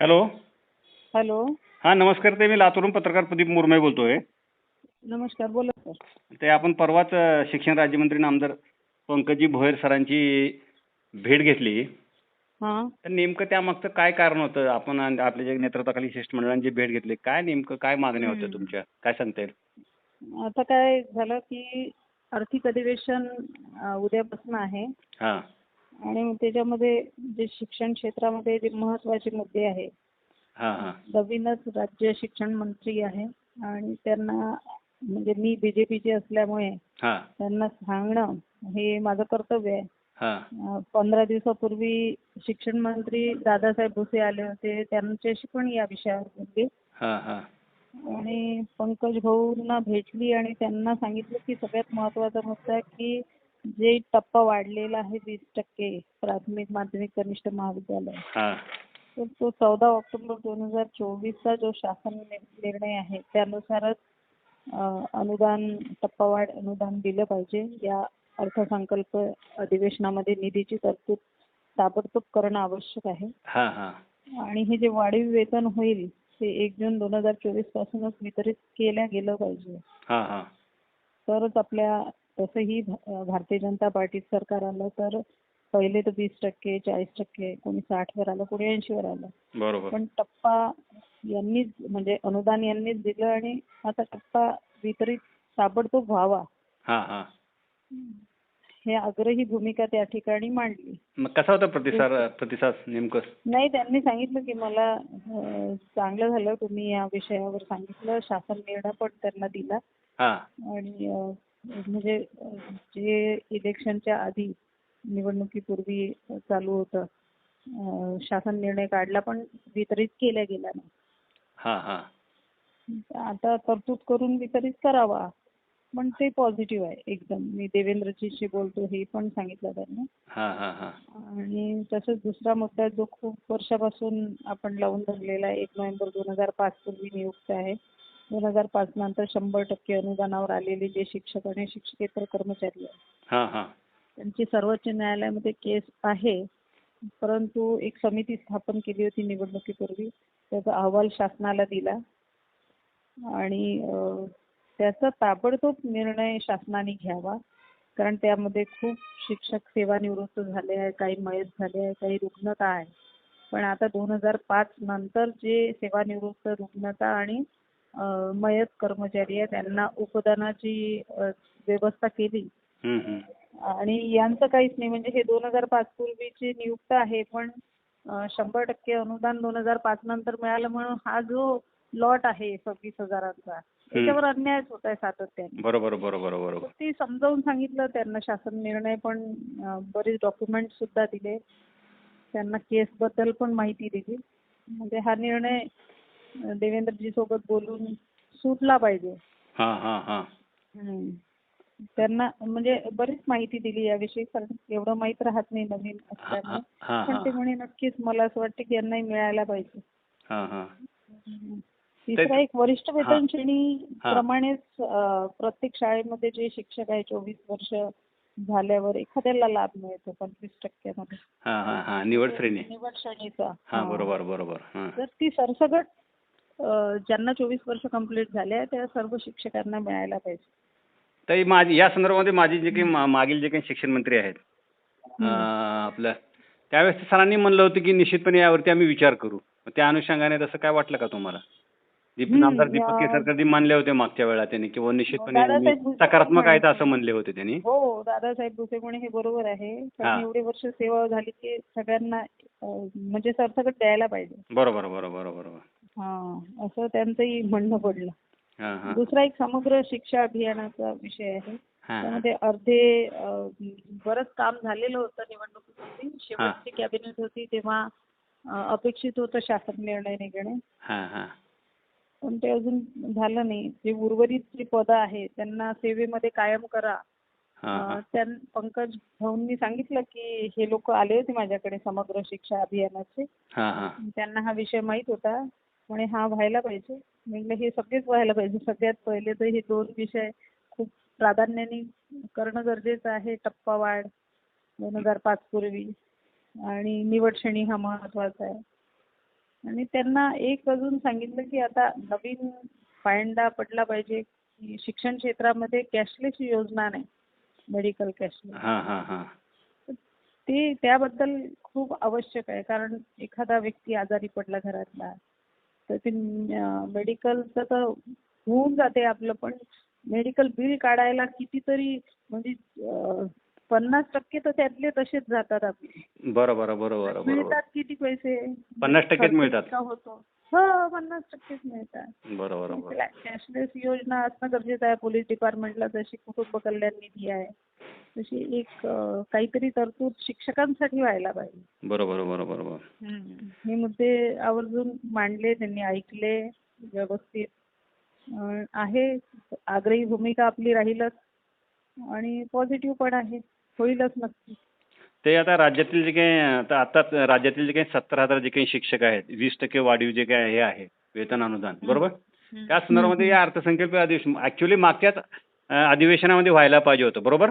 Hello. Hello. हां नमस्कार ते मी लातूरून पत्रकार प्रदीप मुरमे बोलतोय. नमस्कार बोला सर. ते आपण परवाच शिक्षण राज्यमंत्री नामदार पंकजी भोयर सरांची भेट घेतली. हां. तर नेमकं त्यामागचं काय कारण होतं? आपण आपल्या जे नेतृत्वाखाली शिष्टमंडळांची भेट घेतली काय नेमकं काय मागण्या होत्या. तुमच्या? काय सांगता येईल? आता काय झालं की आर्थिक अधिवेशन उद्यापासून आहे. हां. आणि त्याच्यामध्ये जे शिक्षण क्षेत्रामध्ये जे महत्त्वाचे मुद्दे आहे हां हां. नवीनच राज्य शिक्षण मंत्री आहे आणि त्यांना म्हणजे मी बीजेपीची असल्यामुळे हां. त्यांना सांगणं हे माझं कर्तव्य आहे. हां. पंधरा दिवसापूर्वी शिक्षण मंत्री दादासाहेब भुसे आले होते त्यांच्याशी पण या विषयावर बोलले. हां हां. आणि पंकज भाऊंना भेटली आणि त्यांना सांगितलं की सगळ्यात महत्त्वाचा मुद्दा आहे की जे टप्पा वाढलेला आहे वीस टक्के प्राथमिक माध्यमिक कनिष्ठ महाविद्यालय. हां. तर तो चौदा ऑक्टोबर दोन हजार चोवीसचा जो शासन नि- निर्णय आहे त्यानुसारच अ, अनुदान टप्पावाढ अनुदान दिलं पाहिजे. या अर्थसंकल्प अधिवेशनामध्ये निधीची तरतूद ताबडतोब करणं आवश्यक आहे. हां हां. आणि हे जे वाढीव वेतन होईल ते एक जून दोन हजार चोवीस पासूनच वितरित केल्या गेलं पाहिजे. हां हां. तरच आपल्या तसंही भारतीय जनता पार्टी सरकार आलं तर पहिले तर वीस टक्के चाळीस टक्के कोणी साठवर आलं कोणी ऐंशीवर आलं. बरोबर. पण टप्पा यांनीच म्हणजे अनुदान यांनीच दिलं आणि आता टप्पा वितरित ताबडतोब व्हावा. हां हां. हे आग्रही भूमिका त्या ठिकाणी मांडली. मग कसा होता प्रतिसाद प्रतिसाद नेमकं? नाही त्यांनी सांगितलं की मला चांगलं झालं तुम्ही या विषयावर सांगितलं शासन निर्णय पण त्यांना दिला. आणि म्हणजे जे इलेक्शनच्या आधी निवडणुकीपूर्वी चालू होतं शासन निर्णय काढला पण वितरित केला गेला नाही. हां हां. आता तरतूद करून वितरित करावा. पण ते पॉझिटिव्ह आहे एकदम. मी देवेंद्रजीशी बोलतो हे पण सांगितलं त्यांनी. हां हां हां. आणि तसंच दुसरा मुद्दा जो खूप वर्षापासून आपण लावून धरलेला आहे एक नोव्हेंबर दोन हजार पाच पूर्वी नियुक्त आहे. दोन हजार पाच नंतर शंभर टक्के अनुदानावर आलेले जे शिक्षक आणि शिक्षकेतर कर्मचारी आहेत. हां हां. त्यांची सर्वोच्च न्यायालयामध्ये केस आहे परंतु एक समिती स्थापन केली होती निवडणुकीपूर्वी. त्याचा अहवाल शासनाला दिला. आणि त्याचा ताबडतोब निर्णय शासनाने घ्यावा कारण त्यामध्ये खूप शिक्षक सेवानिवृत्त झाले आहे काही मयत झाले आहे काही रुग्णता आहे. पण आता दोन हजार पाच नंतर जे सेवानिवृत्त रुग्णता आणि मयत कर्मचारी आहे त्यांना उपदानाची व्यवस्था केली. आणि यांचं काहीच नाही. म्हणजे हे दोन हजार पाच पूर्वीची नियुक्त आहे पण शंभर टक्के अनुदान दोन हजार पाच नंतर मिळालं म्हणून हा जो लॉट आहे सव्वीस हजारांचा त्याच्यावर अन्यायच होत आहे सातत्याने. बरोबर बरोबर बरोबर. ती समजावून सांगितलं त्यांना शासन निर्णय पण बरेच डॉक्युमेंट सुद्धा दिले. त्यांना केस बद्दल पण माहिती दिली. म्हणजे हा निर्णय देवेंद्रजी सोबत बोलून सुटला पाहिजे. हां हां हां. हम्म. त्यांना म्हणजे बरीच माहिती दिली याविषयी कारण एवढं माहीत राहत नाही नवीन हां असल्यामुळे. हां पण ते हां म्हणे नक्कीच मला असं वाटतं की यांनाही मिळायला पाहिजे. हां हां. हम्म. तिसरा एक वरिष्ठ वेतन श्रेणी प्रमाणेच अं, प्रत्येक शाळेमध्ये जे शिक्षक आहे चोवीस वर्ष झाल्यावर एखाद्याला लाभ मिळतो पंचवीस टक्क्यामध्ये. हां हां हां. निवड श्रेणी. निवड श्रेणीचा. हां हा. बरोबर बरोबर. हां. तर ती सरसकट अं, ज्यांना चोवीस वर्ष कंप्लीट झाले आहे त्या सर्व शिक्षकांना मिळायला पाहिजे. तर माझी या संदर्भामध्ये माझी जे काही मागील जे काही शिक्षण मंत्री आहेत आपलं त्यावेळेस सरांनी म्हणलं होतं की निश्चितपणे यावरती आम्ही विचार करू. त्या अनुषंगाने तसं काय वाटलं का तुम्हाला? आमदार दीपक केसरकर मानले होते मागच्या वेळा त्यांनी किंवा निश्चितपणे आम्ही भुसे सकारात्मक आहेत. असं म्हणले होते त्यांनी. हो दादासाहेब भुसे म्हणे हे बरोबर आहे. हा. एवढे वर्ष सेवा झाली की सगळ्यांना म्हणजे सरसकट द्यायला पाहिजे. बरोबर बरोबर बरोबर हा असं त्यांचंही म्हणणं पडलं. दुसरा एक समग्र शिक्षा अभियानाचा विषय आहे. त्यामध्ये अर्धे बरंच काम झालेलं होतं निवडणुकीपूर्वी शेवटची कॅबिनेट होती तेव्हा अपेक्षित होतं शासन निर्णय निघणे. हां हां. पण ते अजून झालं नाही. जे उर्वरित जी पदं आहेत त्यांना सेवेमध्ये कायम करा. त्यां पंकज भाऊंनी सांगितलं की हे लोक आले होते माझ्याकडे समग्र शिक्षा अभियानाचे. त्यांना हा विषय माहीत होता. म्हणे हा व्हायला पाहिजे. म्हटलं हे सगळेच व्हायला पाहिजे. सगळ्यात पहिले तर हे दोन विषय खूप प्राधान्याने करणं गरजेचं आहे. टप्पावाढ दोन हजार पाच पूर्वी. आणि निवड श्रेणी हा महत्त्वाचा आहे. आणि त्यांना एक अजून सांगितलं की आता नवीन पायंडा पडला पाहिजे की शिक्षण क्षेत्रामध्ये कॅशलेस योजना नाही. Medical cashless. ते त्याबद्दल खूप आवश्यक आहे. कारण एखादा व्यक्ती आजारी पडला घरातला मेडिकलचं तर होऊन जाते आपलं पण मेडिकल बिल काढायला कितीतरी म्हणजे पन्नास टक्के तर त्यातले तसेच जातात आपले. बरं बरं बरं बरं बरोबर. मिळतात किती पैसे? पन्नास टक्केच मिळतात. होतो. हो पन्नास टक्केच मिळतात. बरं बरं बरं कॅशलेस योजना असणं गरजेचं आहे. पोलीस डिपार्टमेंटला जशी कुटुंब कल्याण निधी आहे तशी एक काहीतरी तरतूद शिक्षकांसाठी व्हायला पाहिजे. बरोबर बरोबर बरोबर. हे मुद्दे आवर्जून मांडले त्यांनी ऐकले व्यवस्थित आहे. आग्रही भूमिका आपली राहीलच आणि पॉझिटिव्ह पण आहे. होईलच नक्की. ते आता राज्यातील जे काही आता आता राज्यातील जे काही सत्तर हजार जे काही शिक्षक आहेत वीस टक्के वाढीव जे काही हे आहे वेतन अनुदान बरोबर? त्या संदर्भामध्ये या अर्थसंकल्प अधिवेशन ऍक्च्युली मागच्याच अधिवेशनामध्ये व्हायला पाहिजे होतं बरोबर?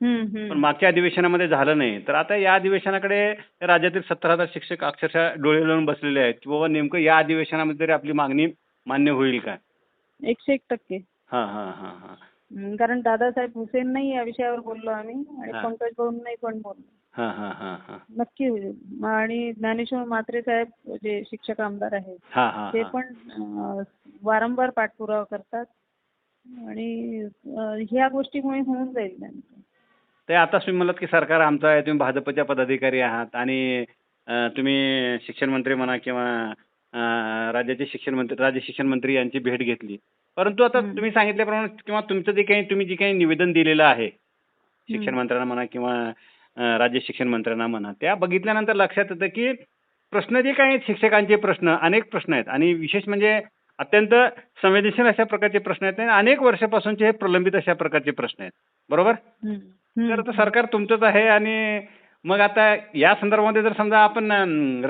पण मागच्या अधिवेशनामध्ये झालं नाही. तर आता या अधिवेशनाकडे राज्यातील सत्तर हजार शिक्षक अक्षरशः डोळे लावून बसलेले आहेत की बाबा नेमकं या अधिवेशनामध्ये तरी आपली मागणी मान्य होईल का? एकशे एक टक्के. हां हां हां हां. कारण दादासाहेब हुसेन नाही या विषयावर बोललो आम्ही आणि हा. पंकज भाऊन नाही पण बोललो. हां हां हां हां. नक्की होईल. म आणि ज्ञानेश्वर म्हात्रे साहेब जे शिक्षक आमदार आहेत हां हां ते हां. पण अं, वारंवार पाठपुरावा करतात आणि अं, ह्या गोष्टीमुळे होऊन जाईल त्यांचं. ते आताच तुम्ही म्हणलात की सरकार आमचं आहे तुम्ही भाजपच्या पदाधिकारी आहात आणि तुम्ही शिक्षण मंत्री म्हणा किंवा राज्याचे शिक्षण मंत्री राज्य शिक्षण मंत्री यांची भेट घेतली परंतु आता. तुम्ही सांगितल्याप्रमाणे किंवा तुमचं जे काही तुम्ही जे काही निवेदन दिलेलं आहे शिक्षण. मंत्र्यांना म्हणा किंवा राज्य शिक्षण मंत्र्यांना म्हणा त्या बघितल्यानंतर लक्षात येतं की प्रश्न जे काही आहेत शिक्षकांचे प्रश्न अनेक प्रश्न आहेत आणि विशेष म्हणजे अत्यंत संवेदनशील अशा प्रकारचे प्रश्न आहेत आणि अनेक वर्षापासूनचे हे प्रलंबित अशा प्रकारचे प्रश्न आहेत बरोबर. तर आता सरकार तुमचंच आहे आणि मग आता या संदर्भामध्ये जर समजा आपण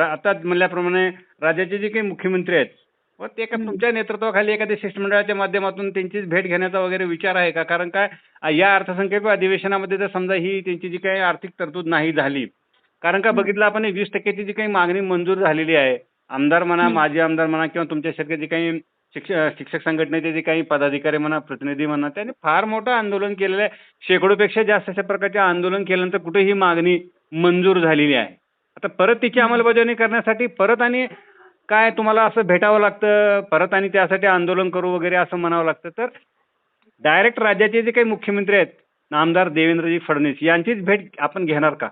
आता म्हणल्याप्रमाणे राज्याचे जे काही मुख्यमंत्री आहेत व ते का. तुमच्या नेतृत्वाखाली एखाद्या शिष्टमंडळाच्या माध्यमातून त्यांचीच भेट घेण्याचा वगैरे विचार आहे का कारण काय या अर्थसंकल्प अधिवेशनामध्ये जर समजा ही त्यांची जी काही आर्थिक तरतूद नाही झाली कारण का. बघितलं आपण वीस टक्क्याची जी काही मागणी मंजूर झालेली आहे आमदार म्हणा. माजी आमदार म्हणा किंवा तुमच्यासारखे जे काही शिक्षक शिक्षक संघटनेचे जे काही पदाधिकारी म्हणा प्रतिनिधी म्हणा त्यांनी फार मोठं आंदोलन केलेलं आहे. शेकडोपेक्षा जास्त अशा प्रकारचे आंदोलन केल्यानंतर कुठे ही मागणी मंजूर झालेली आहे. आता परत तिची अंमलबजावणी करण्यासाठी परत आणि काय तुम्हाला असं भेटावं लागतं? परत आणि त्यासाठी आंदोलन करू वगैरे असं म्हणावं लागतं. तर डायरेक्ट राज्याचे जे काही मुख्यमंत्री आहेत आमदार देवेंद्रजी फडणवीस यांचीच भेट आपण घेणार का?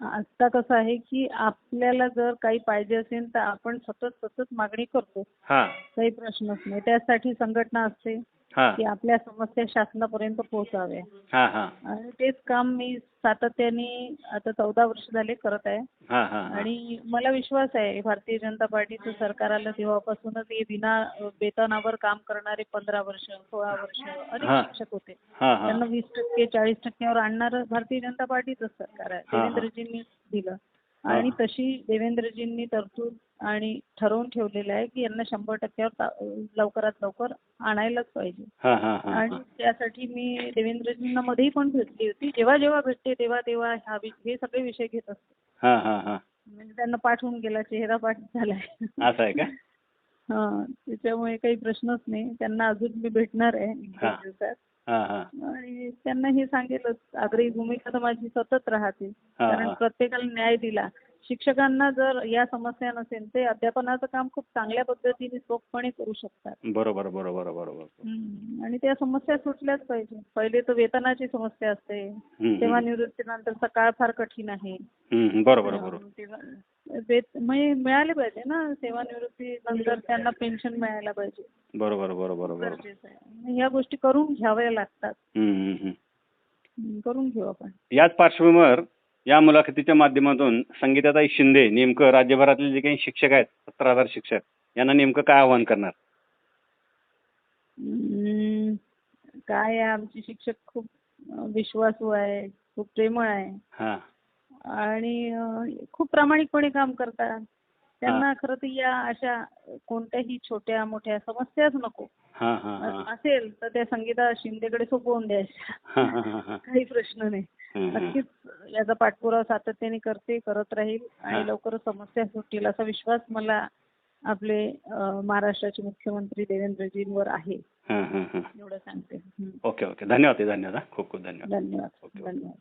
आता कसं आहे की आपल्याला जर काही पाहिजे असेल तर आपण सतत सतत मागणी करतो. हां. काही प्रश्नच नाही. त्यासाठी संघटना असते. की आपल्या समस्या शासनापर्यंत पोहोचाव्या हां हां. आणि तेच काम मी सातत्याने आता चौदा वर्ष झाले करत आहे. हां हां आणि मला विश्वास आहे भारतीय जनता पार्टीचं सरकार आलं तेव्हापासूनच हे विना वेतनावर काम करणारे पंधरा वर्ष सोळा वर्ष अनेक. शिक्षक होते. हां हां. त्यांना वीस टक्के चाळीस टक्क्यावर आणणारं भारतीय जनता पार्टीचंच सरकार आहे. देवेंद्रजींनी दिलं. आणि तशी देवेंद्रजींनी तरतूद आणि ठरवून ठेवलेलं आहे की यांना शंभर टक्क्यावर लवकरात लवकर आणायलाच पाहिजे. हां हां हां. आणि त्यासाठी मी देवेंद्रजींना मध्येही पण भेटली होती. जेव्हा जेव्हा भेटते तेव्हा तेव्हा हा हे सगळे विषय घेत असते. हां हां हां. म्हणजे त्यांना पाठवून गेला चेहरा पाठ झालाय. असं आहे का? हा त्याच्यामुळे काही प्रश्नच नाही. त्यांना अजून मी भेटणार आहे हा. दिवसात. आणि त्यांना हे सांगेलच आग्रही भूमिका तर माझी सतत राहते. कारण. प्रत्येकाला न्याय दिला. शिक्षकांना जर या समस्या नसेल ते अध्यापनाचं काम खूप चांगल्या पद्धतीने सोपपणे करू शकतात. बरोबर बरोबर बरोबर. आणि त्या समस्या सुटल्याच पाहिजे. पहिले तर वेतनाची समस्या असते. तेव्हा. निवृत्तीनंतर काळ फार कठीण आहे. बरोबर म्हणजे मिळाले पाहिजे ना सेवानिवृत्ती नंतर त्यांना पेन्शन मिळायला पाहिजे. बरोबर बरोबर ह्या गोष्टी करून घ्याव्या लागतात. करून घेऊ आपण. याच पार्श्वभूमीवर या मुलाखतीच्या माध्यमातून संगीताताई शिंदे नेमकं राज्यभरातले जे काही शिक्षक आहेत सत्तर हजार शिक्षक यांना नेमकं काय आव्हान करणार? काय आहे? आमचे शिक्षक खूप विश्वासू आहे खूप प्रेमळ आहे. हां. आणि खूप प्रामाणिकपणे काम करतात. त्यांना खरं तर या अशा कोणत्याही छोट्या मोठ्या समस्याच नको. असेल तर त्या संगीता शिंदेकडे सोपवून द्यायच्या काही प्रश्न नाही. नक्कीच याचा पाठपुरावा सातत्याने करते करत राहील. आणि लवकरच समस्या सुटतील असा विश्वास मला आपले महाराष्ट्राचे मुख्यमंत्री देवेंद्रजींवर आहे. एवढं सांगते. ओके ओके धन्यवाद धन्यवाद. खूप खूप धन्यवाद धन्यवाद. धन्यवाद